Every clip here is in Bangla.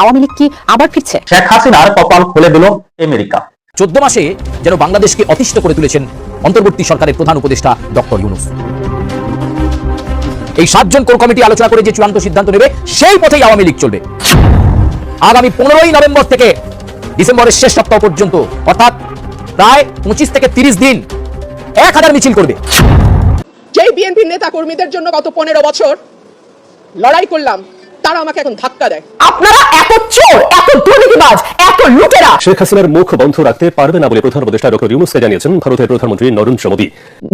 আওয়ামী লীগ কি আবার ফিরছে? শেখ হাসিনার কপাল খুলে দিল আমেরিকা। চোদ্দ মাসে যেন বাংলাদেশকে অতিষ্ঠ করে তুলেছেন অন্তর্বর্তী সরকারের প্রধান উপদেষ্টা ডক্টর ইউনুস। এই সাতজন কোর কমিটি আলোচনা করে যে চূড়ান্ত সিদ্ধান্ত নেবে সেই পথেই আওয়ামী লীগ চলবে। আগামী পনেরোই নভেম্বর থেকে ডিসেম্বরের শেষ সপ্তাহ পর্যন্ত অর্থাৎ প্রায় পঁচিশ থেকে তিরিশ দিন এক হাজার মিছিল করবে। যেই বিএনপির নেতা কর্মীদের জন্য গত পনেরো বছর লড়াই করলাম তারা আমাকে এখন ধাক্কা দেয়। আপনারা এত চোর এত দুর্নীতিবাজ এত লুটেরা। শেখ হাসিনার মুখ বন্ধ রাখতে পারবে না বলে প্রধান উপদেষ্টা ডক্টর ইউনুসকে জানিয়েছেন ভারতের প্রধানমন্ত্রী নরেন্দ্র মোদী।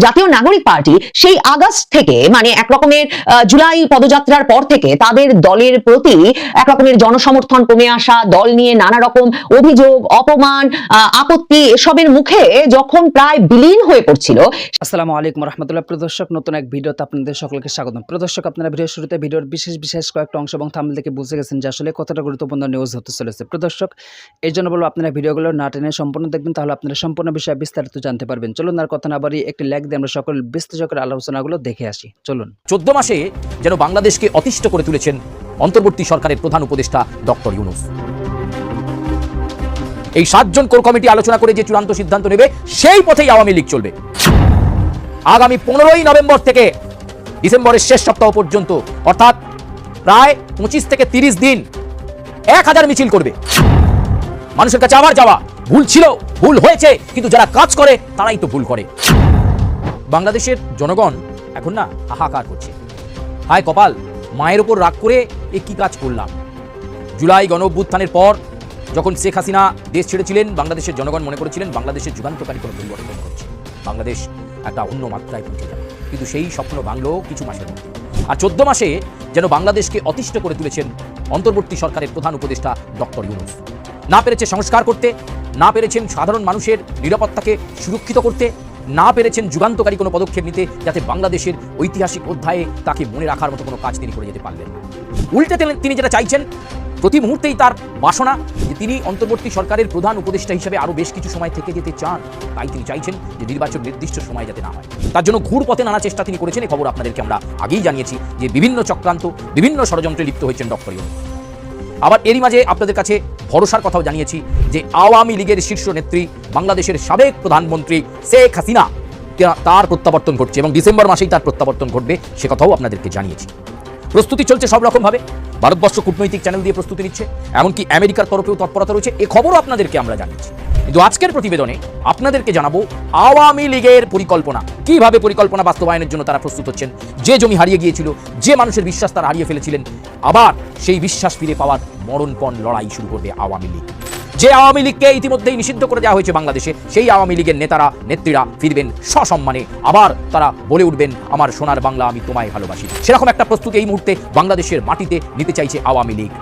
জাতীয় নাগরিক পার্টি সেই আগস্ট থেকে মানে এক রকমের আহ, জুলাই পদযাত্রার পর থেকে তাদের দলের প্রতি এক রকমের জনসমর্থন কমে আসা দল নিয়ে নানা রকম অভিযোগ অপমান আহ, আপত্তি এসবের মুখে যখন প্রায় বিলীন হয়ে পড়ছিল আসসালামু আলাইকুম রহমতুল্লাহ। প্রদর্শক নতুন এক ভিডিওতে আপনাদের সকলকে স্বাগতম। প্রদর্শক আপনারা ভিডিওর শুরুতে ভিডিওর বিশেষ বিশেষ কয়েকটা অংশ এবং থাম্বনেল থেকে বুঝে গেছেন যে আসলে কতটা গুরুত্বপূর্ণ নিউজ হতে চলেছে। প্রদর্শক এই জন্য বলব আপনারা ভিডিওগুলো না টেনে সম্পূর্ণ দেখবেন, তাহলে আপনারা সম্পূর্ণ বিষয়ে বিস্তারিত জানতে পারবেন। চলুন আর কথা না বাড়ি একটি ল্যাগ দিয়ে আমরা সকল বিশ্লেষকের আলোচনাগুলো দেখে আসি। চলুন। চোদ্দ মাসে যেন বাংলাদেশকে অতিষ্ঠ করে তুলেছেন অন্তর্বর্তী সরকারের প্রধান উপদেষ্টা ডক্টর ইউনুস। এই সাতজন কোর কমিটি আলোচনা করে যে চূড়ান্ত সিদ্ধান্ত নেবে, সেই পথেই আওয়ামী লীগ চলবে। আগামী পনেরোই নভেম্বর থেকে ডিসেম্বরের শেষ সপ্তাহ পর্যন্ত, অর্থাৎ প্রায় পঁচিশ থেকে তিরিশ দিন এক হাজার মিছিল করবে। মানুষের কাছে আবার যাওয়া ভুল ছিল, ভুল হয়েছে, কিন্তু যারা কাজ করে, তারাই তো ভুল করে। বাংলাদেশের জনগণ এখন না হাহাকার করছে। হায় কপাল, মায়ের ওপর রাগ করে এ কি কাজ করলাম? জুলাই গণ পর যখন শেখ হাসিনা দেশ ছেড়েছিলেন, বাংলাদেশের জনগণ মনে করেছিলেন বাংলাদেশের যুগান্তকারী কোনো পরিবর্তন হচ্ছে বাংলাদেশ একটা অন্য মাত্রায় পৌঁছে যাবে। কিন্তু সেই স্বপ্ন ভাঙল কিছু মাসের মধ্যে। আর চোদ্দ মাসে যেন বাংলাদেশকে অতিষ্ঠ করে তুলেছেন অন্তর্বর্তী সরকারের প্রধান উপদেষ্টা ডক্টর ইউনুস। না পেরেছে সংস্কার করতে, না পেরেছেন সাধারণ মানুষের নিরাপত্তাকে সুরক্ষিত করতে, না পেরেছেন যুগান্তকারী কোনো পদক্ষেপ নিতে যাতে বাংলাদেশের ঐতিহাসিক অধ্যায়ে তাকে মনে রাখার মতো কোনো কাজ তিনি করে যেতে পারলেন উল্টে তিনি- যেটা চাইছেন প্রতি মুহূর্তেই তার বাসনা যে তিনি অন্তর্বর্তী সরকারের প্রধান উপদেষ্টা হিসেবে আরও বেশ কিছু সময় থেকে যেতে চান। তাই তিনি চাইছেন যে নির্বাচন নির্দিষ্ট সময় যাতে না হয়। তার জন্য ঘুর পথে নানা চেষ্টা তিনি করেছেন এই খবর আপনাদেরকে আমরা আগেই জানিয়েছি যে বিভিন্ন চক্রান্ত, বিভিন্ন ষড়যন্ত্রে লিপ্ত হয়েছেন ডক্টর ইউনুস আবার এরই মাঝে আপনাদের কাছে ভরসার কথাও জানিয়েছি যে আওয়ামী লীগের শীর্ষ নেত্রী, বাংলাদেশের সাবেক প্রধানমন্ত্রী শেখ হাসিনা তার প্রত্যাবর্তন ঘটছে এবং ডিসেম্বর মাসেই তার প্রত্যাবর্তন ঘটবে সে কথাও আপনাদেরকে জানিয়েছি। প্রস্তুতি চলছে সব রকমভাবে। ভারতবর্ষ কূটনৈতিক চ্যানেল দিয়ে প্রস্তুতি নিচ্ছে, এমনকি আমেরিকার তরফেও তৎপরতা রয়েছে। এ খবরও আপনাদেরকে আমরা জানিয়েছি। কিন্তু আজকের প্রতিবেদনে আপনাদেরকে জানাব আওয়ামী লীগের পরিকল্পনা। কীভাবে পরিকল্পনা বাস্তবায়নের জন্য তারা প্রস্তুত হচ্ছেন? যে জমি হারিয়ে গিয়েছিল, যে মানুষের বিশ্বাস তারা হারিয়ে ফেলেছিলেন, আবার সেই বিশ্বাস ফিরে পাওয়ার মরণপণ লড়াই শুরু করবে আওয়ামী লীগ। যে আওয়ামী লীগকে ইতিমধ্যেই নিষিদ্ধ করে দেওয়া হয়েছে বাংলাদেশে, সেই আওয়ামী লীগের নেতারা, নেত্রীরা ফিরবেন সসম্মানে। আবার তারা বলে উঠবেন, আমার সোনার বাংলা আমি তোমায় ভালোবাসি। সেরকম একটা প্রস্তুতি এই মুহূর্তে বাংলাদেশের মাটিতে নিতে চাইছে আওয়ামী লীগ।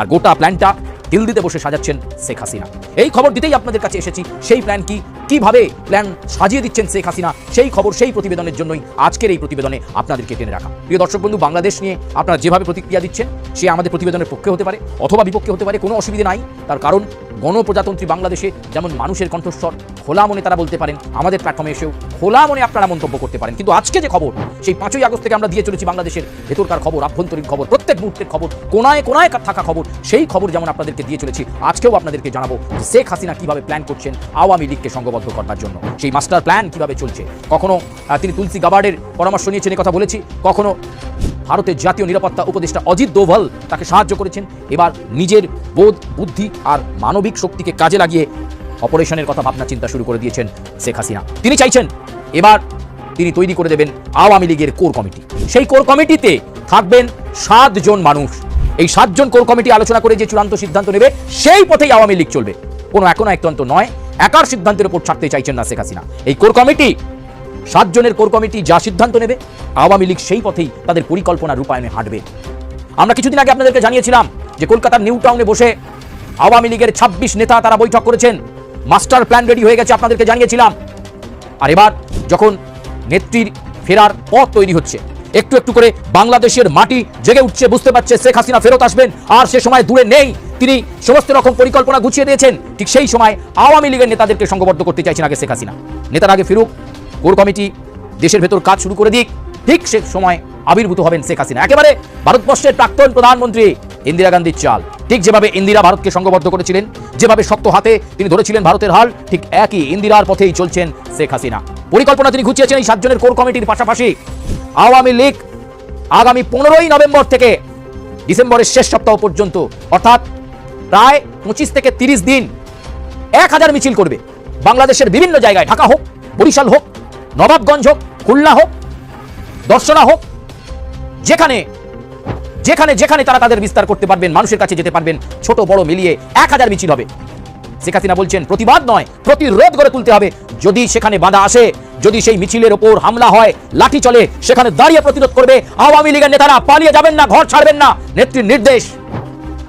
আর গোটা প্ল্যানটা দিল্লিতে বসে সাজাচ্ছেন শেখ হাসিনা। এই খবর দিতেই আপনাদের কাছে এসেছি, সেই প্ল্যান কি? কীভাবে প্ল্যান সাজিয়ে দিচ্ছেন শেখ হাসিনা? সেই খবর, সেই প্রতিবেদনের জন্যই আজকের এই প্রতিবেদনে আপনাদেরকে টেনে রাখা। প্রিয় দর্শক বন্ধু, বাংলাদেশ নিয়ে আপনারা যেভাবে প্রতিক্রিয়া দিচ্ছেন, সে আমাদের প্রতিবেদনের পক্ষে হতে পারে অথবা বিপক্ষে হতে পারে, কোনো অসুবিধা নাই। তার কারণ গণপ্রজাতন্ত্রী বাংলাদেশে যেমন মানুষের কণ্ঠস্বর, খোলা মনে তারা বলতে পারেন, আমাদের প্ল্যাটফর্মে এসেও খোলা মনে আপনারা মন্তব্য করতে পারেন। কিন্তু আজকে যে খবর, সেই পাঁচই আগস্ট থেকে আমরা দিয়ে চলেছি বাংলাদেশের ভেতরকার খবর, আভ্যন্তরীণ খবর, প্রত্যেক মুহূর্তের খবর কোনায় কোনায় থাকা খবর, সেই খবর যেমন আপনাদেরকে দিয়ে চলেছি, আজকেও আপনাদেরকে জানাব শেখ হাসিনা কীভাবে প্ল্যান করছেন আওয়ামী লীগকে সংঘবদ্ধ করবার জন্য। সেই মাস্টার প্ল্যান কীভাবে চলছে? কখনো তিনি তুলসী গাবার্ডের পরামর্শ নিয়েছেন কথা বলেছি, কখনো ভারতের জাতীয় নিরাপত্তা উপদেষ্টা অজিত দোভাল তাকে সাহায্য করেছেন। এবার নিজের বোধ, বুদ্ধি আর মানবিক শক্তিকে কাজে লাগিয়ে অপারেশনের কথা ভাবনা চিন্তা শুরু করে দিয়েছেন শেখ হাসিনা। তিনি চাইছেন এবার তিনি তৈরি করে দেবেন আওয়ামী লীগের কোর কমিটি। সেই কোর কমিটিতে থাকবেন সাতজন মানুষ। এই সাতজন কোর কমিটি আলোচনা করে যে চূড়ান্ত সিদ্ধান্ত নেবে, সেই পথেই আওয়ামী লীগ চলবে। কোনো এখনও একতন্ত নয়। একার সিদ্ধান্তের উপর ছাড়তে চাইছেন না শেখ হাসিনা। এই কোর কমিটি সাতজনের কোর কমিটি যা সিদ্ধান্ত নেবে, আওয়ামী লীগ সেই পথেই তাদের পরিকল্পনা রূপায়ণে হাঁটবে। আমরা কিছুদিন আগে আপনাদেরকে জানিয়েছিলাম যে কলকাতার নিউ টাউনে বসে আওয়ামী লীগের ২৬ নেতা তারা বৈঠক করেছেন। মাস্টার প্ল্যান রেডি হয়ে গেছে আপনাদেরকে জানিয়েছিলাম। আর এবার যখন নেত্রীর ফেরার পথ তৈরি হচ্ছে, একটু একটু করে বাংলাদেশের মাটি জেগে উঠছে, বুঝতে পারছে শেখ হাসিনা ফেরত আসবেন, আর সে সময় দূরে নেই। তিনি সমস্ত রকম পরিকল্পনা গুছিয়ে দিয়েছেন। ঠিক সেই সময় আওয়ামী লীগের নেতাদেরকে সংঘবদ্ধ করতে চাইছেন আগে শেখ হাসিনা। নেতার আগে ফিরুক কোর কমিটি দেশের ভেতর কাজ শুরু করে দিক। ঠিক সে সময় আবির্ভূত হবেন শেখ হাসিনা। একেবারে ভারতবর্ষের প্রাক্তন প্রধানমন্ত্রী ইন্দিরা গান্ধীর চাল। ঠিক যেভাবে ইন্দিরা ভারতকে সংঘবদ্ধ করেছিলেন, যেভাবে শক্ত হাতে তিনি ধরেছিলেন ভারতের হাল ঠিক একই ইন্দিরার পথেই চলছেন শেখ হাসিনা। পরিকল্পনা তিনি ঘুচিয়েছেন এই সাতজনের কোর কমিটির পাশাপাশি। আওয়ামী লীগ আগামী পনেরোই নভেম্বর থেকে ডিসেম্বরের শেষ সপ্তাহ পর্যন্ত, অর্থাৎ প্রায় পঁচিশ থেকে তিরিশ দিন এক হাজার মিছিল করবে। বাংলাদেশের বিভিন্ন জায়গায়, ঢাকা হোক, বরিশাল হোক নবাবগঞ্জ হোক, খুলনা হোক, দর্শনা হোক, যেখানে যেখানে যেখানে তারা তাদের বিস্তার করতে পারবেন, মানুষের কাছে যেতে পারবেন, ছোট বড় মিলিয়ে এক হাজার মিছিল হবে। শেখ হাসিনা বলছেন, প্রতিবাদ নয়, প্রতিরোধ গড়ে তুলতে হবে। যদি সেখানে বাধা আসে, যদি সেই মিছিলের ওপর হামলা হয়, লাঠি চলে, সেখানে দাঁড়িয়ে প্রতিরোধ করবে। আওয়ামী লীগের নেতারা পালিয়ে যাবেন না, ঘর ছাড়বেন না। নেত্রীর নির্দেশ।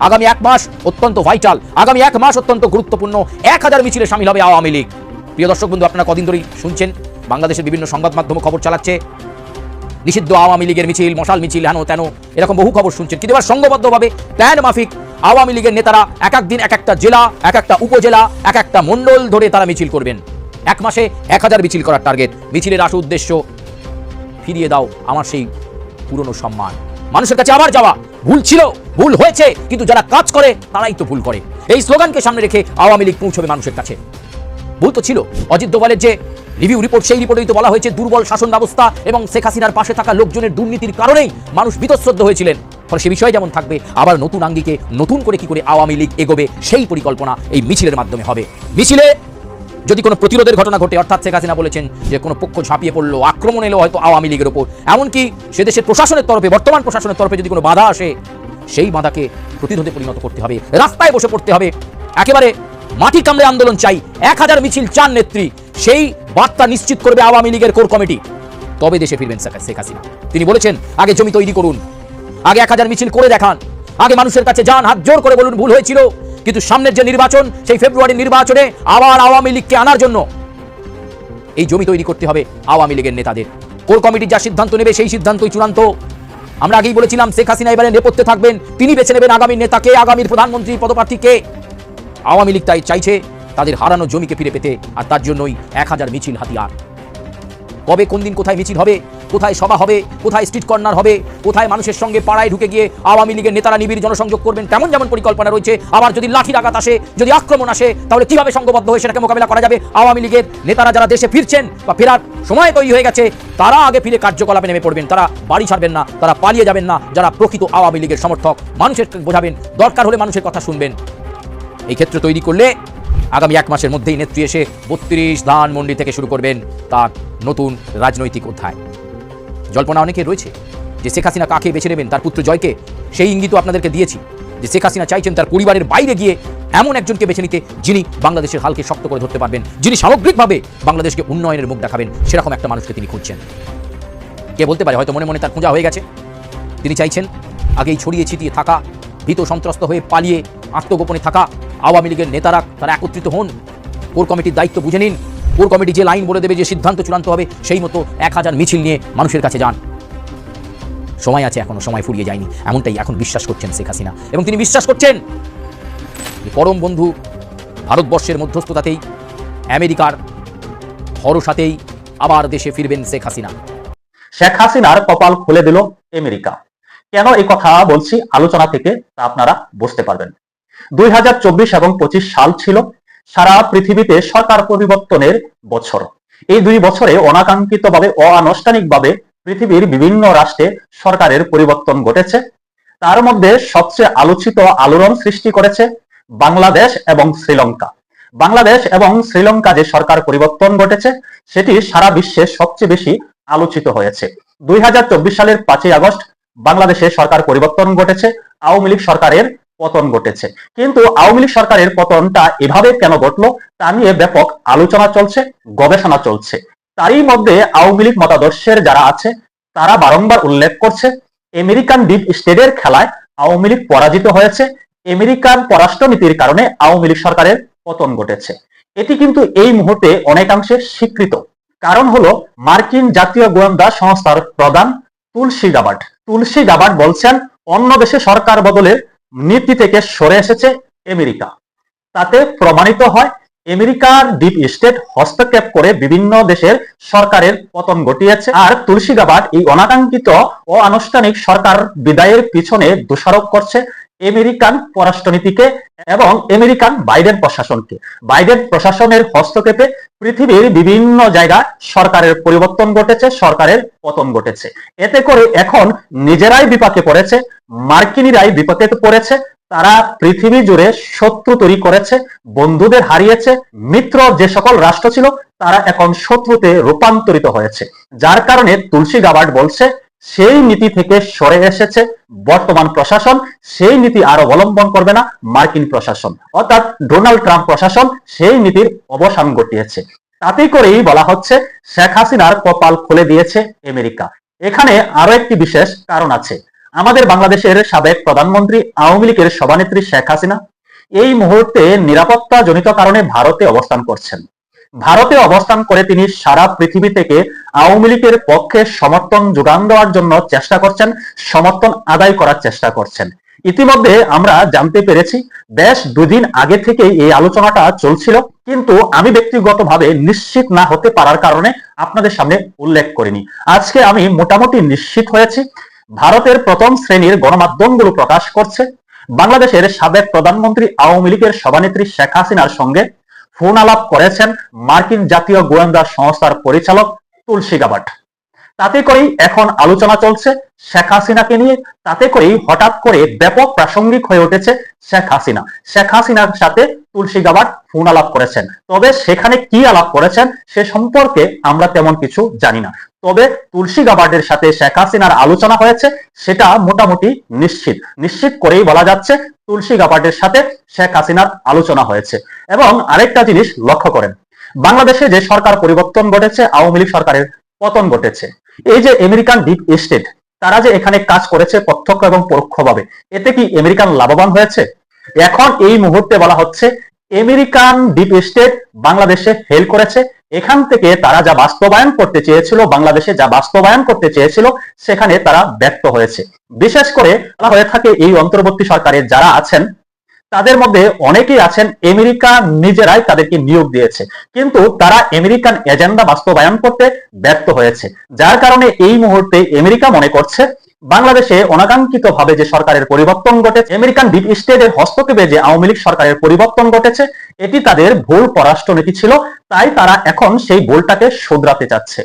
আগামী এক মাস অত্যন্ত ভাইটাল আগামী এক মাস অত্যন্ত গুরুত্বপূর্ণ, এক হাজার মিছিলে সামিল হবে আওয়ামী লীগ। প্রিয় দর্শক বন্ধু, আপনারা কদিন ধরেই শুনছেন বাংলাদেশের বিভিন্ন সংবাদ মাধ্যম খবর চালাচ্ছে। নিষিদ্ধ আওয়ামী লীগের মিছিল, মশাল মিছিল, হেন তেন এরকম বহু খবর শুনছেন। কিন্তু এবার সংঘবদ্ধভাবে প্ল্যান মাফিক আওয়ামী লীগের নেতারা এক এক দিন এক একটা জেলা, এক একটা উপজেলা, এক একটা মণ্ডল ধরে তারা মিছিল করবেন। এক মাসে এক হাজার মিছিল করার টার্গেট মিছিলের আসল উদ্দেশ্য, ফিরিয়ে দাও আমার সেই পুরনো সম্মান। মানুষের কাছে আবার যাওয়া, ভুল ছিল, ভুল হয়েছে, কিন্তু যারা কাজ করে, তারাই তো ভুল করে। এই স্লোগানকে সামনে রেখে আওয়ামী লীগ পৌঁছবে মানুষের কাছে। ভুল তো ছিল। অজিত দোভালের যে রিভিউ রিপোর্ট সেই রিপোর্টেই তো বলা হয়েছে, দুর্বল শাসন ব্যবস্থা এবং শেখ হাসিনার পাশে থাকা লোকজনের দুর্নীতির কারণেই মানুষ বিতশ্রদ্ধ হয়েছিলেন। ফলে সে বিষয়ে যেমন থাকবে, আবার নতুন আঙ্গিকে নতুন করে কি করে আওয়ামী লীগ এগোবে, সেই পরিকল্পনা এই মিছিলের মাধ্যমে হবে। মিছিলে যদি কোনো প্রতিরোধের ঘটনা ঘটে, অর্থাৎ শেখ হাসিনা বলেছেন যে কোনো পক্ষ ঝাঁপিয়ে পড়ল, আক্রমণ এলো হয়তো আওয়ামী লীগের ওপর, এমনকি সে দেশের প্রশাসনের তরফে, বর্তমান প্রশাসনের তরফে যদি কোনো বাধা আসে, সেই বাধাকে প্রতিরোধে পরিণত করতে হবে, রাস্তায় বসে পড়তে হবে। একেবারে মাটি কামড়ে আন্দোলন চাই। এক হাজার মিছিল চান নেত্রী। সেই বার্তা নিশ্চিত করবে আওয়ামী লীগের কোর কমিটি। তবে দেশে ফিরবেন শেখ- হাসিনা। তিনি বলেছেন, আগে জমি তৈরি করুন। আগে এক হাজার মিছিল করে দেখান। আগে মানুষের কাছে যান, হাত জোর করে বলুন, ভুল হয়েছিল। কিন্তু সামনের যে নির্বাচন, সেই ফেব্রুয়ারির নির্বাচনে আবার আওয়ামী লীগকে আনার জন্য। এই জমি তৈরি করতে হবে আওয়ামী লীগের নেতাদের। কোর কমিটি যা সিদ্ধান্ত নেবে, সেই সিদ্ধান্তই চূড়ান্ত। আমরা আগেই বলেছিলাম, শেখ হাসিনা এবারে নেপথ্যে থাকবেন। তিনি বেছে নেবেন আগামী নেতাকে, আগামীর প্রধানমন্ত্রী, পদপ্রার্থীকে। আওয়ামী লীগ তাই চাইছে তাদের হারানো জমিকে ফিরে পেতে, আর তার জন্যই এক হাজার মিছিল হাতিয়ার। কবে কোন দিন কোথায় মিছিল হবে, কোথায় সভা হবে, কোথায় স্ট্রিট কর্নার হবে, কোথায় মানুষের সঙ্গে পাড়ায় ঢুকে গিয়ে আওয়ামী লীগের নেতারা নিবিড় জনসংযোগ করবেন তেমন যেমন পরিকল্পনা রয়েছে, আবার যদি লাঠির আঘাত আসে, যদি আক্রমণ আসে, তাহলে কীভাবে সংঘবদ্ধ হয়ে সেটাকে মোকাবিলা করা যাবে? আওয়ামী লীগের নেতারা যারা দেশে ফিরছেন বা ফেরার সময় তৈরি হয়ে গেছে, তারা আগে ফিরে কার্যকলাপে নেমে পড়বেন, তারা বাড়ি ছাড়বেন না, তারা পালিয়ে যাবেন না, যারা প্রকৃত আওয়ামী লীগের সমর্থক। মানুষের বোঝাবেন, দরকার হলে মানুষের কথা শুনবেন। এই ক্ষেত্র তৈরি করলে আগামী এক মাসের মধ্যেই নেত্রী এসে বত্রিশ ধানমন্ডি থেকে শুরু করবেন তার নতুন রাজনৈতিক অধ্যায়। জল্পনা অনেকে রয়েছে যে শেখ হাসিনা কাকে বেছে নেবেন, তার পুত্র জয়কে। সেই ইঙ্গিতও আপনাদেরকে দিয়েছি যে শেখ হাসিনা চাইছেন তার পরিবারের বাইরে গিয়ে এমন একজনকে বেছে নিতে যিনি বাংলাদেশের হালকে শক্ত করে ধরতে পারবেন, যিনি সামগ্রিকভাবে বাংলাদেশকে উন্নয়নের মুখ দেখাবেন, সেরকম একটা মানুষকে তিনি খুঁজছেন। কে বলতে পারে, হয়তো মনে মনে তার খোঁজা হয়ে গেছে। তিনি চাইছেন আগেই ছড়িয়ে ছিটিয়ে থাকা, ভীত সন্ত্রস্ত হয়ে পালিয়ে আত্মগোপনে থাকা আওয়ামী লীগের নেতারা তারা একত্রিত হন। কোর কমিটির দায়িত্ব বুঝে নিন। কোর কমিটি যে লাইন বলে দেবে, যে সিদ্ধান্ত চূড়ান্ত হবে, সেই মতো এক হাজার মিছিল নিয়ে মানুষের কাছে যান। সময় আছে এখনও, সময় ফুরিয়ে যায়নি। এমনটাই এখন বিশ্বাস করছেন শেখ হাসিনা। এবং তিনি বিশ্বাস করছেন পরম বন্ধু ভারতবর্ষের মধ্যস্থতাতেই, আমেরিকার ভরসাতেই আবার দেশে ফিরবেন শেখ হাসিনা। শেখ হাসিনার কপাল খুলে দিল আমেরিকা। কেন এই কথা বলছি? আলোচনা থেকে তা আপনারা বুঝতে পারবেন। দুই হাজার চব্বিশ এবং পঁচিশ সাল ছিল সারা পৃথিবীতে সরকার পরিবর্তনের বছর। এই দুই বছরে অনাকাঙ্ক্ষিতভাবে, অনানুষ্ঠানিকভাবে পৃথিবীর বিভিন্ন রাষ্ট্রে সরকারের পরিবর্তন ঘটেছে। তার মধ্যে সবচেয়ে আলোচিত আলোড়ন সৃষ্টি করেছে বাংলাদেশ এবং শ্রীলঙ্কা। বাংলাদেশ এবং শ্রীলঙ্কা যে সরকার পরিবর্তন ঘটেছে, সেটি সারা বিশ্বে সবচেয়ে বেশি আলোচিত হয়েছে। দুই হাজার চব্বিশ সালের পাঁচই আগস্ট বাংলাদেশে সরকার পরিবর্তন ঘটেছে। আওয়ামী লীগ সরকারের পতন ঘটেছে। কিন্তু আওয়ামী লীগ সরকারের পতনটা এভাবে কেন ঘটলো তা নিয়ে ব্যাপক আলোচনা চলছে, গবেষণা চলছে। তারই মধ্যে আওয়ামী লীগ মতাদর্শের যারা আছে, তারা বারংবার উল্লেখ করছে, আমেরিকান ডিপ স্টেটের খেলায় আওয়ামী লীগ পরাজিত হয়েছে, আমেরিকান পররাষ্ট্রনীতির কারণে আওয়ামী লীগ সরকারের পতন ঘটেছে। এটি কিন্তু এই মুহূর্তে অনেকাংশে স্বীকৃত। কারণ হলো মার্কিন জাতীয় গোয়েন্দা সংস্থার প্রধান তুলসী গাবাট তুলসী গাবাট বলছেন, অন্য দেশে সরকার বদলের নীতি থেকে সরে এসেছে আমেরিকা। তাতে প্রমাণিত হয় আমেরিকার ডিপ স্টেট হস্তক্ষেপ করে বিভিন্ন দেশের সরকারের পতন ঘটিয়েছে। আর তুলসী গাবাট এই অনাকাঙ্ক্ষিত ও আনুষ্ঠানিক সরকার বিদায়ের পিছনে দোষারোপ করছে আমেরিকান পররাষ্ট্রনীতিকে এবং আমেরিকান বাইডেন প্রশাসনকে। বাইডেন প্রশাসনের হস্তক্ষেপে পৃথিবীর বিভিন্ন জায়গায় সরকারের পরিবর্তন ঘটেছে, সরকারের পতন ঘটেছে। এতে করে এখন নিজেরাই বিপাকে পড়েছে মার্কিনিরাই বিপদে পড়েছে, তারা পৃথিবী জুড়ে শত্রু তৈরি করেছে, বন্ধুদের হারিয়েছে, মিত্র যে সকল রাষ্ট্র ছিল, তারা এখন শত্রুতে রূপান্তরিত হয়েছে। যার কারণে তুলসী গাবার্ড বলছে, সেই নীতি থেকে সরে এসেছে বর্তমান প্রশাসন, সেই নীতি আর অবলম্বন করবে না মার্কিন প্রশাসন। অর্থাৎ ডোনাল্ড ট্রাম্প প্রশাসন সেই নীতির অবসান ঘটিয়েছে। তাতেই করেই বলা হচ্ছে, শেখ হাসিনার কপাল খুলে দিয়েছে আমেরিকা। এখানে আরও একটি বিশেষ কারণ আছে। আমাদের বাংলাদেশের সাবেক প্রধানমন্ত্রী, আওয়ামী লীগের সভানেত্রী শেখ হাসিনা এই মুহূর্তে নিরাপত্তা জনিত কারণে ভারতে অবস্থান করছেন। ভারতে অবস্থান করে তিনি সারা পৃথিবী থেকে আওয়ামী লীগের পক্ষে সমর্থন যোগান দেওয়ার জন্য চেষ্টা করছেন, সমর্থন আদায় করার চেষ্টা করছেন। ইতিমধ্যে আমরা জানতে পেরেছি, বেশ দুদিন আগে থেকেই এই আলোচনাটা চলছিল, কিন্তু আমি ব্যক্তিগতভাবে নিশ্চিত না হতে পারার কারণে আপনাদের সামনে উল্লেখ করিনি। আজকে আমি মোটামুটি নিশ্চিত হয়েছি ভারতের প্রথম শ্রেণির গণমাধ্যমগুলো প্রকাশ করছে। বাংলাদেশের সাবেক প্রধানমন্ত্রী আওয়ামী লীগের সভানেত্রী শেখ হাসিনার সঙ্গে ফোন আলাপ করেছেন মার্কিন জাতীয় গোয়েন্দা সংস্থার পরিচালক তুলসী গাবাট তাতে করেই এখন আলোচনা চলছে শেখ হাসিনাকে নিয়ে। তাতে করেই হঠাৎ করে ব্যাপক প্রাসঙ্গিক হয়ে উঠেছে শেখ হাসিনা। শেখ হাসিনার সাথে তুলসী গাবাট ফোন আলাপ করেছেন। তবে সেখানে কি আলাপ করেছেন সে সম্পর্কে আমরা তেমন কিছু জানি না। তবে তুলসী গাবার্ডের সাথে শেখ হাসিনার আলোচনা হয়েছে সেটা মোটামুটি নিশ্চিত। নিশ্চিত করেই বলা যাচ্ছে তুলসী গাবার্ডের সাথে শেখ হাসিনার আলোচনা হয়েছে। এবং আরেকটা জিনিস লক্ষ্য করেন। বাংলাদেশে যে সরকার পরিবর্তন ঘটেছে, আওয়ামী লীগ সরকারের পতন ঘটেছে। এই যে আমেরিকান ডিপ স্টেট তারা যে এখানে কাজ করেছে প্রত্যক্ষ এবং পরোক্ষভাবে, এতে কি আমেরিকান লাভবান হয়েছে? এখন এই মুহূর্তে বলা হচ্ছে, আমেরিকান ডিপ স্টেট বাংলাদেশে ফেল করেছে। এখান থেকে তারা যা বাস্তবায়ন করতে চেয়েছিল, বাংলাদেশে যা বাস্তবায়ন করতে চেয়েছিল, সেখানে তারা ব্যর্থ হয়েছে। বিশেষ করে হয়ে থাকে, এই অন্তর্বর্তী সরকারের যারা আছেন তাদের মধ্যে অনেকেই আছেন আমেরিকা নিজেরাই তাদেরকে নিয়োগ দিয়েছে। কিন্তু তারা আমেরিকান এজেন্ডা বাস্তবায়ন করতে ব্যর্থ হয়েছে। যার কারণে এই মুহূর্তে আমেরিকা মনে করছে, বাংলাদেশে অনাকাঙ্ক্ষিত ভাবে যে সরকারের পরিবর্তন ঘটেছে, আমেরিকান ডিপ স্টেটের হস্তক্ষেপে যে আওয়ামী লীগ সরকারের পরিবর্তন ঘটেছে, এটি তাদের ভুল পররাষ্ট্রনীতি ছিল, তাই তারা এখন সেই ভুলটাকে শুধরাতে চাচ্ছে।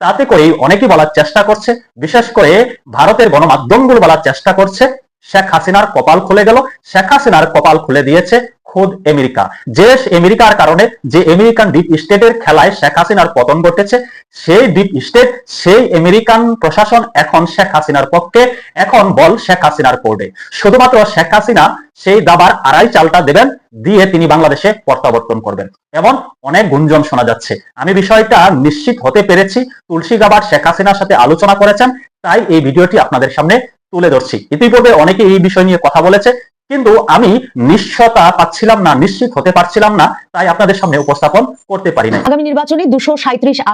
তাতে করেই অনেকেই বলার চেষ্টা করছে, বিশেষ করে ভারতের গণমাধ্যমগুলো বলার চেষ্টা করছে শেখ হাসিনার কপাল খুলে গেল। শেখ হাসিনার কপাল খুলে দিয়েছে খোদ আমেরিকা। যে আমেরিকার কারণে যে আমেরিকান ডিপ স্টেটের খেলায় শেখ হাসিনার পতন ঘটেছে, সেই ডিপ স্টেট সেই আমেরিকান প্রশাসন এখন শেখ হাসিনার পক্ষে। এখন বল শেখ হাসিনার কোর্টে। শুধুমাত্র শেখ হাসিনা সেই দাবার আড়াই চালটা দেবেন, দিয়ে তিনি বাংলাদেশে প্রত্যাবর্তন করবেন। এমন অনেক গুঞ্জন শোনা যাচ্ছে। আমি বিষয়টা নিশ্চিত হতে পেরেছি। তুলসী গাবার শেখ হাসিনার সাথে আলোচনা করেছেন, তাই এই ভিডিওটি আপনাদের সামনে তুলে ধরছি। ইতিপূর্বে অনেকে এই বিষয় নিয়ে কথা বলেছে। কিন্তু আমি নিশ্চয়তা পাচ্ছিলাম না, নিশ্চিত হতে পারছিলাম না, তাই আপনাদের সামনে উপস্থাপন করতে পারি না আগামী নির্বাচনে দুশো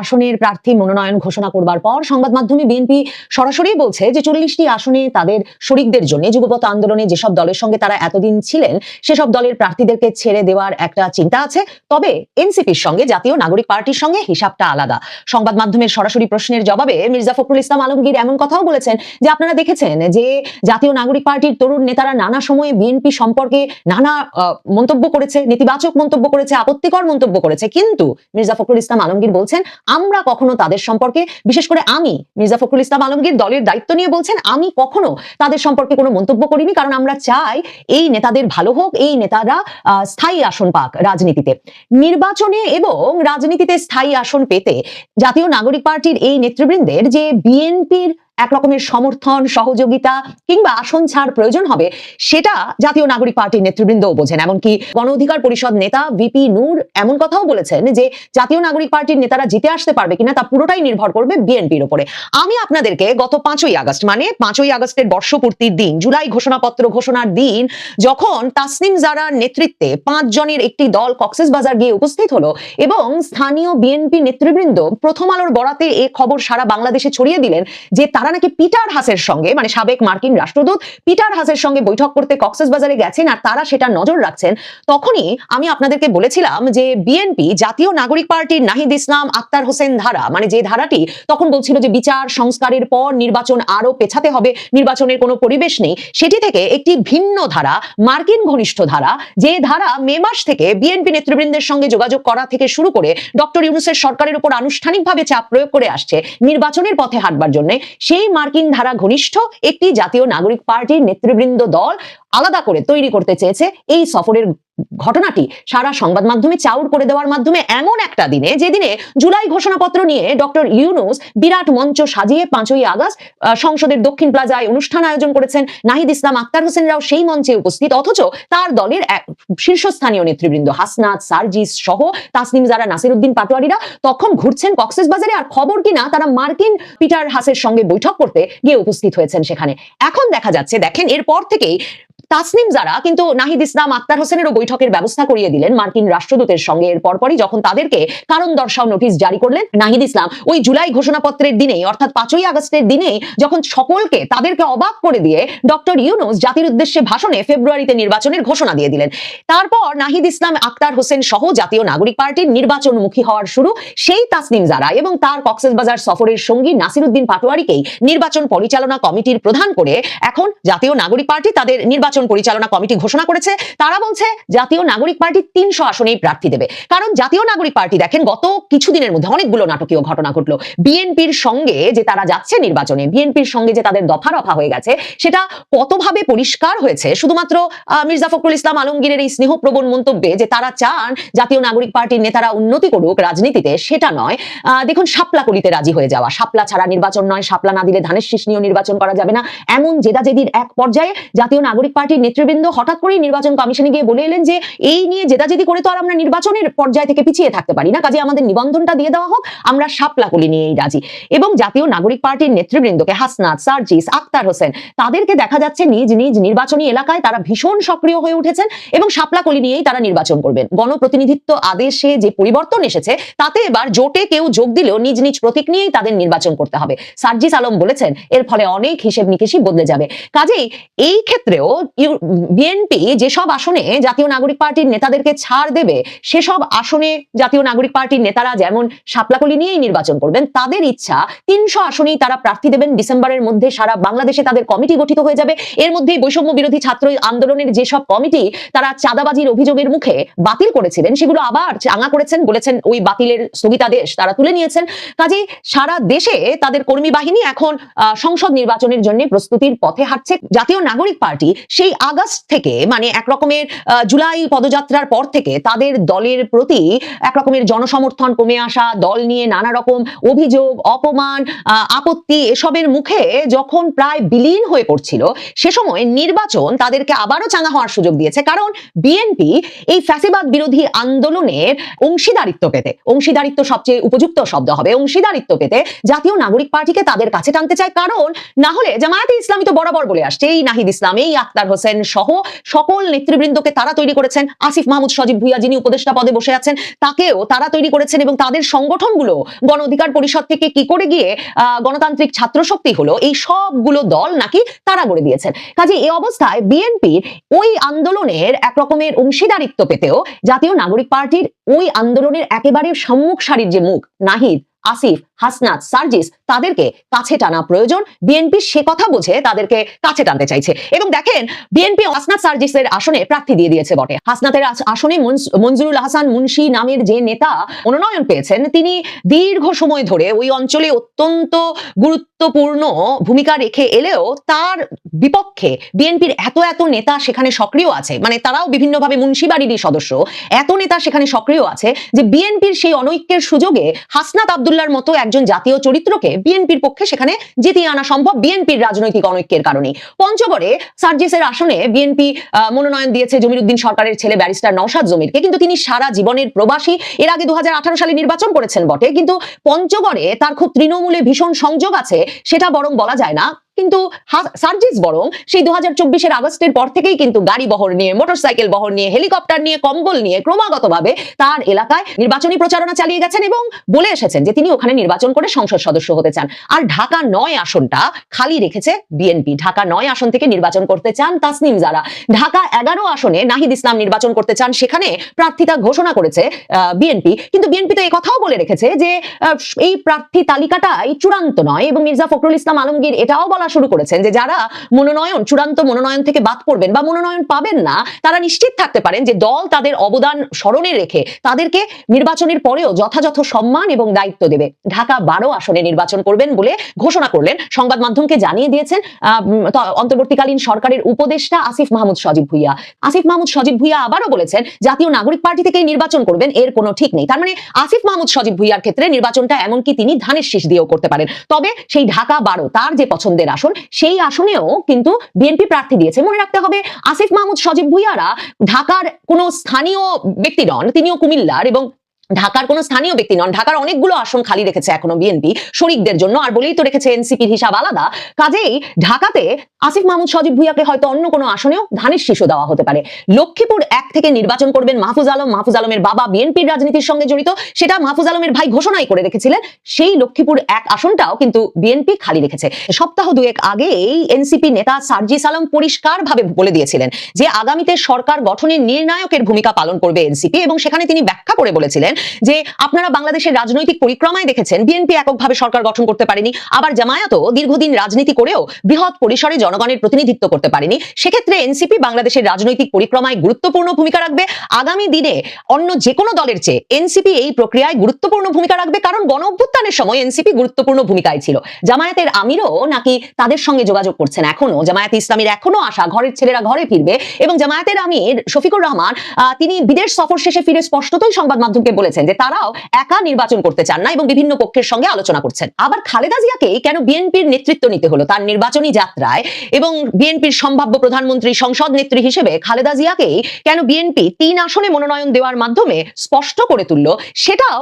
আসনের প্রার্থী মনোনয়ন ঘোষণা করবার পর সংবাদ মাধ্যমে বিএনপি সরাসরি বলছে যে চল্লিশটি আসনে তাদের শরিকদের জন্য যুগপথ আন্দোলনে যেসব দলের সঙ্গে তারা এতদিন ছিলেন, সেসব দলের প্রার্থীদেরকে ছেড়ে দেওয়ার একটা চিন্তা আছে। তবে এনসিপির সঙ্গে জাতীয় নাগরিক পার্টির সঙ্গে হিসাবটা আলাদা। সংবাদ মাধ্যমের সরাসরি প্রশ্নের জবাবে মির্জা ফখরুল ইসলাম আলমগীর এমন কথাও বলেছেন যে আপনারা দেখেছেন যে জাতীয় নাগরিক পার্টির তরুণ নেতারা নানা সময়ে বিএনপি সম্পর্কে নানা মন্তব্য করেছে, নেতিবাচক মন্তব্য করেছে, আপত্তিকর মন্তব্য করেছে। কিন্তু মির্জা ফখরুল ইসলাম আলমগীর বলছেন, আমরা কখনো তাদের সম্পর্কে, বিশেষ করে আমি মির্জা ফখরুল ইসলাম আলমগীর দলের দায়িত্ব নিয়ে বলছেন, আমি কখনো তাদের সম্পর্কে কোনো মন্তব্য করিনি, কারণ আমরা চাই এই নেতাদের ভালো হোক, এই নেতারা স্থায়ী আসন পাক রাজনীতিতে। নির্বাচনে এবং রাজনীতিতে স্থায়ী আসন পেতে জাতীয় নাগরিক পার্টির এই নেতৃবৃন্দের যে বিএনপির এক রকমের সমর্থন, সহযোগিতা কিংবা আসন ছাড় প্রয়োজন হবে, সেটা জাতীয় নাগরিক পার্টির নেতৃবৃন্দও বোঝেন। এমনকি গণ অধিকার পরিষদ নেতা ভিপি নূর এমন কথাও বলেছেন যে, জাতীয় নাগরিক পার্টির নেতারা জিতে আসতে পারবে কিনা তা পুরোটাই নির্ভর করবে বিএনপির উপরে। আমি আপনাদেরকে গত পাঁচই আগস্ট মানে পাঁচই আগস্টের বর্ষপূর্তির দিন, জুলাই ঘোষণাপত্র ঘোষণার দিন, যখন তাসনিম জারার নেতৃত্বে পাঁচ জনের একটি দল কক্সেস বাজার গিয়ে উপস্থিত হলো এবং স্থানীয় বিএনপি নেতৃবৃন্দ প্রথম আলোর বরাতে এ খবর সারা বাংলাদেশে ছড়িয়ে দিলেন যে, তারা তারা নাকি পিটার হাসের সঙ্গে মানে সাবেক মার্কিন রাষ্ট্রদূত পিটার হাসের সঙ্গে বৈঠক করতে কক্সেস বাজারে গেছেন আর তারা সেটা নজর রাখছেন, তখনই আমি আপনাদেরকে বলেছিলাম যে বিএনপি, জাতীয় নাগরিক পার্টির নাহিদ ইসলাম, আক্তার হোসেন ধারা মানে যে ধারাটি তখন বলছিল যে বিচার সংস্কারের পর নির্বাচন আরও পেছাতে হবে, নির্বাচনের কোনো পরিবেশ নেই, সেটি থেকে একটি ভিন্ন ধারা, মার্কিন ঘনিষ্ঠ ধারা, যে ধারা মে মাস থেকে বিএনপি নেতৃবৃন্দের সঙ্গে যোগাযোগ করা থেকে শুরু করে ডক্টর ইউনুসের সরকারের উপর আনুষ্ঠানিকভাবে চাপ প্রয়োগ করে আসছে, নির্বাচনের পথে হাঁটবার জন্য সেই মার্কিন ধারা ঘনিষ্ঠ একটি জাতীয় নাগরিক পার্টির নেতৃবৃন্দ দল আলাদা করে তৈরি করতে চেয়েছে এই সফরের ঘটনাটি সারা সংবাদ মাধ্যমে চাউর করে দেওয়ার মাধ্যমে এমন একটা দিনে যেদিনে জুলাই ঘোষণাপত্র নিয়ে ডক্টর ইউনুস বিরাট মঞ্চ সাজিয়ে পাঁচই আগস্ট সংসদের দক্ষিণ প্লাজায় অনুষ্ঠান আয়োজন করেছেন নাহিদ ইসলাম, আক্তার হোসেনরাও সেই মঞ্চে উপস্থিত। অথচ তার দলের শীর্ষস্থানীয় নেতৃবৃন্দ হাসনাত, সার্জিস সহ তাসনিম জারা নাসিরুদ্দিন পাটোয়ারিরা তখন ঘুরছেন কক্সেস বাজারে। আর খবর কিনা তারা মার্কিন পিটার হাসের সঙ্গে বৈঠক করতে গিয়ে উপস্থিত হয়েছেন সেখানে। এখন দেখা যাচ্ছে, দেখেন, এরপর থেকেই তাসনিম যারা, কিন্তু নাহিদ ইসলাম, আক্তার হোসেনেরও বৈঠকের ব্যবস্থা করিয়ে দিলেন মার্কিন রাষ্ট্রদূতের সঙ্গে। এর পরপরই যখন তাদেরকে কারণ দর্শাও নোটিশ জারি করলেন নাহিদ ইসলাম, ওই জুলাই ঘোষণাপত্রের দিনেই, অর্থাৎ পাঁচই আগস্টের দিনেই যখন সকলকে তাদেরকে অবাক করে দিয়ে ডক্টর ইউনুস জাতির উদ্দেশ্যে ভাষণে ফেব্রুয়ারিতে নির্বাচনের ঘোষণা দিয়ে দিলেন। তারপর নাহিদ ইসলাম, আক্তার হোসেন সহ জাতীয় নাগরিক পার্টির নির্বাচনমুখী হওয়ার শুরু সেই তাসনিম জারা এবং তার কক্সবাজার সফরের সঙ্গী নাসিরুদ্দিন পাটোয়ারিকেই নির্বাচন পরিচালনা কমিটির প্রধান করে এখন জাতীয় নাগরিক পার্টি তাদের নির্বাচন পরিচালনা কমিটি ঘোষণা করেছে, তারা বলছে জাতীয় নাগরিক পার্টি তিনশো আসনেই প্রার্থী দেবে। কারণ জাতীয় নাগরিক পার্টি দেখেন, গত কিছুদিনের মধ্যে অনেকগুলো নাটকীয় ঘটনা ঘটলো। বিএনপির সঙ্গে যে তারা যাচ্ছে নির্বাচনে, বিএনপির সঙ্গে যে তাদের দফা রফা হয়ে গেছে, সেটা কতভাবে পরিষ্কার হয়েছে? শুধুমাত্র মির্জা ফখরুল ইসলাম আলমগীরের এই স্নেহপ্রবণ মন্তব্যে যে তারা চান জাতীয় নাগরিক পার্টির নেতারা উন্নতি করুক রাজনীতিতে, সেটা নয়। দেখুন সাপলা কলিতে রাজি হয়ে যাওয়া। সাপলা ছাড়া নির্বাচন নয় সাপলা না দিলে ধানের শীষ নিয়েও নির্বাচন করা যাবে না। এমন জেদাজেদির এক পর্যায়ে জাতীয় নাগরিক পার্টির নেতৃবৃন্দ হঠাৎ করেই নির্বাচন কমিশনে গিয়ে বলে এলেন যে, এই নিয়ে জেদাজেদি করে তো আর আমরা নির্বাচনের পর্যায় থেকে পিছিয়ে থাকতে পারি না। কাজে আমাদের নিবন্ধনটা দিয়ে দেওয়া হোক, আমরা শাপলা কলি নিয়েই রাজি। এবং জাতীয় নাগরিক পার্টির নেতৃবৃন্দকে হাসনাত, সার্জিস, আক্তার হোসেন, তাদেরকে দেখা যাচ্ছে নিজ নিজ নির্বাচনী এলাকায় তারা ভীষণ সক্রিয় হয়ে উঠেছেন এবং শাপলা কলি নিয়েই তারা নির্বাচন করবেন। গণপ্রতিনিধিত্ব আদেশে যে পরিবর্তন এসেছে, তাতে এবার জোটে কেউ যোগ দিলেও নিজ নিজ প্রতীক নিয়েই তাদের নির্বাচন করতে হবে। সার্জিস আলম বলেছেন, এর ফলে অনেক হিসেব নিকেশই বদলে যাবে। কাজেই এই ক্ষেত্রেও বিএনপি যেসব আসনে জাতীয় নাগরিক পার্টির নেতাদেরকে ছাড় দেবে সেসব আসনে জাতীয় নাগরিক পার্টির নেতারা যেমন শাপলাকলি নিয়েই নির্বাচন করবেন, তাদের ইচ্ছা তিনশো আসনেই তারা প্রার্থী দেবেন ডিসেম্বরের মধ্যে সারা বাংলাদেশে তাদের কমিটি গঠিত হয়ে যাবে। এর মধ্যে বৈষম্য বিরোধী ছাত্র আন্দোলনের যেসব কমিটি, তারা চাঁদাবাজির অভিযোগের মুখে বাতিল করেছিলেন, সেগুলো আবার চাঙা করেছেন, বলেছেন ওই বাতিলের স্থগিতাদেশ তারা তুলে নিয়েছেন। কাজে সারা দেশে তাদের কর্মী বাহিনী এখন সংসদ নির্বাচনের জন্য প্রস্তুতির পথে হাঁটছে। জাতীয় নাগরিক পার্টি সেই আগস্ট থেকে মানে এক রকমের জুলাই পদযাত্রার পর থেকে তাদের দলের প্রতি এক রকমের জনসমর্থন কমে আসা, দল নিয়ে নানা রকম অভিযোগ, অপমান আপত্তি এসবের মুখে যখন প্রায় বিলীন হয়ে পড়ছিল, সে সময় নির্বাচন তাদেরকে আবারও চাঙা হওয়ার সুযোগ দিয়েছে। কারণ বিএনপি এই ফ্যাসিবাদ বিরোধী আন্দোলনের অংশীদারিত্ব পেতে, অংশীদারিত্ব সবচেয়ে উপযুক্ত শব্দ হবে, অংশীদারিত্ব পেতে জাতীয় নাগরিক পার্টিকে তাদের কাছে টানতে চায়। কারণ না হলে জামায়াতে ইসলামী তো বরাবর বলে আসছে, এই নাহিদ ইসলাম, এই আক্তার হোসেন সহ সকল নেতৃবৃন্দকে তারা তৈরি করেছেন। আসিফ মাহমুদ সজীব ভুইয়া যিনি উপদেষ্টা পদে বসে আছেন, তাকেও তারা তৈরি করেছেন এবং তাদের সংগঠনগুলো গণ অধিকার পরিষদ থেকে কি করে গিয়ে গণতান্ত্রিক ছাত্র শক্তি হলো, এই সবগুলো দল নাকি তারা গড়ে দিয়েছেন। কাজে এই অবস্থায় বিএনপির ওই আন্দোলনের এক রকমের অংশীদারিত্ব পেতেও জাতীয় নাগরিক পার্টির ওই আন্দোলনের একেবারে সম্মুখ সারির যে মুখ, নাহিদ আসিফ, হাসনাত, সার্জিস তাদেরকে কাছে টানা প্রয়োজন। বিএনপি সে কথা বুঝে তাদেরকে কাছে টানতে চাইছে। এবং দেখেন বিএনপি হাসনাত, সার্জিসের আসনে প্রার্থী দিয়ে দিয়েছে বটে। হাসনাতের আসনে মঞ্জুরুল হাসান, মুন্সি নামের যে নেতা মনোনয়ন পেয়েছেন, তিনি দীর্ঘ সময় ধরে ওই অঞ্চলে অত্যন্ত গুরুত্বপূর্ণ ভূমিকা রেখে এলেও তার বিপক্ষে বিএনপির এত এত নেতা সেখানে সক্রিয় আছে মানে তারাও বিভিন্নভাবে মুন্সিবাড়িরই সদস্য, এত নেতা সেখানে সক্রিয় আছে যে বিএনপির সেই অনৈক্যের সুযোগে হাসনাত আবদুল্লার মতো একজন জাতীয় চরিত্রকে বিএনপির পক্ষে সেখানে জিতিয়ে আনা সম্ভব বিএনপির রাজনৈতিক অনৈক্যের কারণে পঞ্চগড়ে সার্জিসের আসনে বিএনপি মনোনয়ন দিয়েছে জমিরুদ্দিন সরকারের ছেলে ব্যারিস্টার নওশাদ জমিরকে। কিন্তু তিনি সারা জীবনের প্রবাসী। এর আগে দু হাজার আঠারো সালে নির্বাচন করেছেন বটে। কিন্তু পঞ্চগড়ে তার খুব তৃণমূলে ভীষণ সংযোগ আছে, সেটা বরং বলা যায় না। কিন্তু সার্জিস বরং সেই দু হাজার চব্বিশের আগস্টের পর থেকেই কিন্তু গাড়ি বহর নিয়ে, মোটরসাইকেল বহর নিয়ে, হেলিকপ্টার নিয়ে, কম্বল নিয়ে ক্রমাগতভাবে তার এলাকায় নির্বাচনী প্রচারণা চালিয়ে গেছেন এবং বলে এসেছেন যে তিনি ওখানে নির্বাচন করে সংসদ সদস্য হতে চান। আর ঢাকা নয় আসনটা খালি রেখেছে বিএনপি। ঢাকা নয় আসন থেকে নির্বাচন করতে চান তাসনিম জারা। ঢাকা এগারো আসনে নাহিদ ইসলাম নির্বাচন করতে চান, সেখানে প্রার্থিতা ঘোষণা করেছে বিএনপি। কিন্তু বিএনপি তো কথাও বলে রেখেছে যে এই প্রার্থী তালিকাটাই চূড়ান্ত নয় এবং মির্জা ফখরুল ইসলাম আলমগীর এটাও বলা শুরু করেছেন যে যারা মনোনয়ন, চূড়ান্ত মনোনয়ন থেকে বাদ পড়বেন বা মনোনয়ন পাবেন না, তারা নিশ্চিত থাকতে পারেন যে দল তাদের অবদান স্মরণে রেখে তাদেরকে নির্বাচনের পরেও যথাযথ সম্মান এবং দায়িত্ব দেবে। ঢাকা বারো আসনে নির্বাচন করবেন বলে ঘোষণা করলেন। সংবাদ মাধ্যমকে জানিয়ে দিয়েছেন অন্তর্বর্তীকালীন সরকারের উপদেষ্টা আসিফ মাহমুদ সজীব ভুইয়া। আসিফ মাহমুদ সজীব ভুইয়া আবারও বলেছেন, জাতীয় নাগরিক পার্টি থেকেই নির্বাচন করবেন, এর কোনো ঠিক নেই। তার মানে আসিফ মাহমুদ সজীব ভুইয়ার ক্ষেত্রে নির্বাচনটা এমনকি তিনি ধানের শীষ দিয়েও করতে পারেন। তবে সেই ঢাকা বারো তার যে পছন্দের আসন, সেই আসনেও কিন্তু বিএনপি প্রার্থী দিয়েছে। মনে রাখতে হবে, আসিফ মাহমুদ সজীব ভুইয়ারা ঢাকার কোনো স্থানীয় ব্যক্তি নন, তিনিও কুমিল্লার এবং ঢাকার কোনো স্থানীয় ব্যক্তি নন, ঢাকার অনেকগুলো আসন খালি রেখেছে এখনও বিএনপি শরিকদের জন্য, আর বলেই তো রেখেছে এনসিপির হিসাব আলাদা। কাজেই ঢাকাতে আসিফ মাহমুদ, সজীব ভুইয়াকে হয়তো অন্য কোনো আসনেও ধানের শীর্ষ দেওয়া হতে পারে। লক্ষ্মীপুর এক থেকে নির্বাচন করবেন মাহফুজ আলম। মাহফুজ আলমের বাবা বিএনপির রাজনীতির সঙ্গে জড়িত। সেটা মাহফুজ আলমের ভাই ঘোষণাই করে রেখেছিলেন। সেই লক্ষ্মীপুর এক আসনটাও কিন্তু বিএনপি খালি রেখেছে। সপ্তাহ দুয়েক আগে এই এনসিপি নেতা সার্জিস আলম পরিষ্কারভাবে বলে দিয়েছিলেন যে আগামীতে সরকার গঠনের নির্ণায়কের ভূমিকা পালন করবে এনসিপি এবং সেখানে তিনি ব্যাখ্যা করে বলেছিলেন যে আপনারা বাংলাদেশের রাজনৈতিক পরিক্রমায় দেখেছেন, বিএনপি এককভাবে সরকার গঠন করতে পারেনি, আবার জামায়াতও দীর্ঘদিন রাজনীতি করেও বৃহৎ পরিসরে জনগণের প্রতিনিধিত্ব করতে পারেনি। সেক্ষেত্রে এনসিপি বাংলাদেশের রাজনৈতিক পরিক্রমায় গুরুত্বপূর্ণ ভূমিকা রাখবে। আগামী দিনে অন্য যে কোনো দলের চেয়ে এনসিপি এই প্রক্রিয়ায় গুরুত্বপূর্ণ ভূমিকা রাখবে, কারণ গণ অভ্যুত্থানের সময় এনসিপি গুরুত্বপূর্ণ ভূমিকায় ছিল। জামায়াতের আমিরও নাকি তাদের সঙ্গে যোগাযোগ করছেন এখনও জামায়াত ইসলামীর এখনও আশা, ঘরের ছেলেরা ঘরে ফিরবে। এবং জামায়াতের আমির শফিকুর রহমান তিনি বিদেশ সফর শেষে ফিরে স্পষ্টতই সংবাদ মাধ্যমকে বলেছেন যে তারাও একা নির্বাচন করতে চান না এবং বিভিন্ন পক্ষের সঙ্গে আলোচনা করছেন। আবার খালেদা জিয়াকে কেন বিএনপির নেতৃত্ব নিতে হলো তার নির্বাচনী যাত্রায় এবং বিএনপির সম্ভাব্য প্রধানমন্ত্রী সংসদ নেত্রী হিসেবে খালেদা জিয়াকেই কেন বিএনপি তিন আসনে মনোনয়ন দেওয়ার মাধ্যমে স্পষ্ট করে তুললো, সেটাও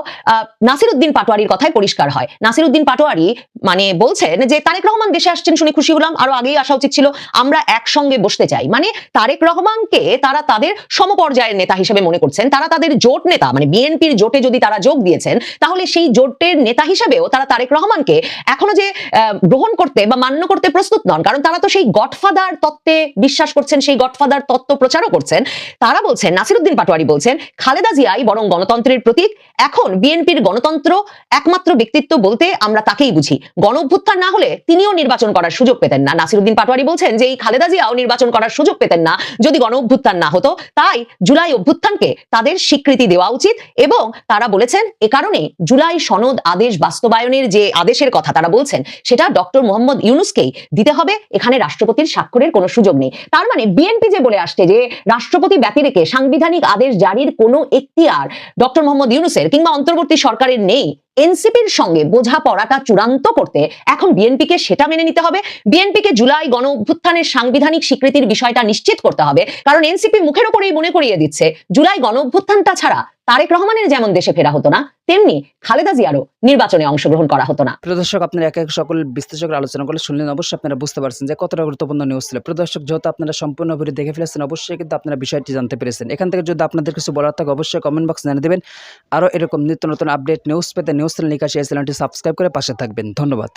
নাসিরুদ্দিন পাটোয়ারির কথায় পরিষ্কার হয়। নাসিরুদ্দিন পাটোয়ারি মানে বলছেন যে তারেক রহমান দেশে আসছেন শুনে খুশি হলাম, আরও আগেই আসা উচিত ছিল আমরা একসঙ্গে বসতে চাই। মানে তারেক রহমানকে তারা তাদের সমপর্যায়ের নেতা হিসেবে মনে করছেন, তারা তাদের জোট নেতা মানে বিএনপির জোটে যদি তারা যোগ দিয়েছেন, তাহলে সেই জোটের নেতা হিসেবেও তারা তারেক রহমানকে এখনও যে গ্রহণ করতে বা মান্য করতে প্রস্তুত নন, কারণ তারা তো সেই গডফাদার তত্ত্বে বিশ্বাস করছেন, সেই গডফাদার তত্ত্ব প্রচারও করছেন। তারা বলছেন, নাসিরুদ্দিন পাটোয়ারি বলছেন, খালেদা জিয়াই বরং গণতন্ত্রের প্রতীক। এখন বিএনপির গণতন্ত্র একমাত্র ব্যক্তিত্ব বলতে আমরা তাকেই বুঝি। গণ অভ্যুত্থান না হলে তিনিও নির্বাচন করার সুযোগ পেতেন না। নাসিরুদ্দিন পাটোয়ারি বলছেন যে, এই খালেদা জিয়াও নির্বাচন করার সুযোগ পেতেন না যদি গণ অভ্যুত্থান না হতো। তাই জুলাই অভ্যুত্থানকে তাদের স্বীকৃতি দেওয়া উচিত এবং তারা বলেছেন, এ কারণে জুলাই সনদ আদেশ বাস্তবায়নের যে আদেশের কথা তারা বলছেন, সেটা ডক্টর মোহাম্মদ ইউনুসকেই দিতে হবে। এখানে রাষ্ট্রপতির স্বাক্ষরের কোনো সুযোগ নেই। তার মানে বিএনপি যে বলে আসছে যে রাষ্ট্রপতি ব্যতি রেখে সাংবিধানিক আদেশ জারির কোনো এখতিয়ার ডক্টর মোহাম্মদ ইউনুসের কিংবা অন্তর্বর্তী সরকারের নেই। এনসিপির সঙ্গে বোঝাপড়াটা চূড়ান্ত করতে এখন বিএনপিকে সেটা মেনে নিতে হবে। বিএনপিকে জুলাই গণ অভ্যুত্থানের সাংবিধানিক স্বীকৃতির বিষয়টা নিশ্চিত করতে হবে। কারণ এনসিপি মুখের ওপরেই মনে করিয়ে দিচ্ছে, জুলাই গণ অভ্যুত্থানটা ছাড়া তারেক রহমানের যেমন দেশে ফেরা হতো না, তেমনি খালেদা জিয়ারও নির্বাচনে অংশগ্রহণ করা হতো না। প্রিয় দর্শক, আপনারা এক এক সকল বিশ্লেষকের আলোচনা করলে শুনলেন, অবশ্যই আপনারা বুঝতে পারছেন যে কতটা গুরুত্বপূর্ণ নিউজ ছিল। প্রিয় দর্শক, যেহেতু আপনারা সম্পূর্ণ ভিডিও দেখে ফেলেছেন, অবশ্যই কিন্তু আপনারা বিষয়টি জানতে পেরেছেন। এখান থেকে যদি আপনাদের কিছু বলার থাকে, অবশ্যই কমেন্ট বক্স জানিয়ে দেবেন। আরও এরকম নিত্য নতুন আপডেট নিউজ পেতে নিউজ চ্যানেল নিকাশে এই চ্যানেলটি সাবস্ক্রাইব করে পাশে থাকবেন। ধন্যবাদ।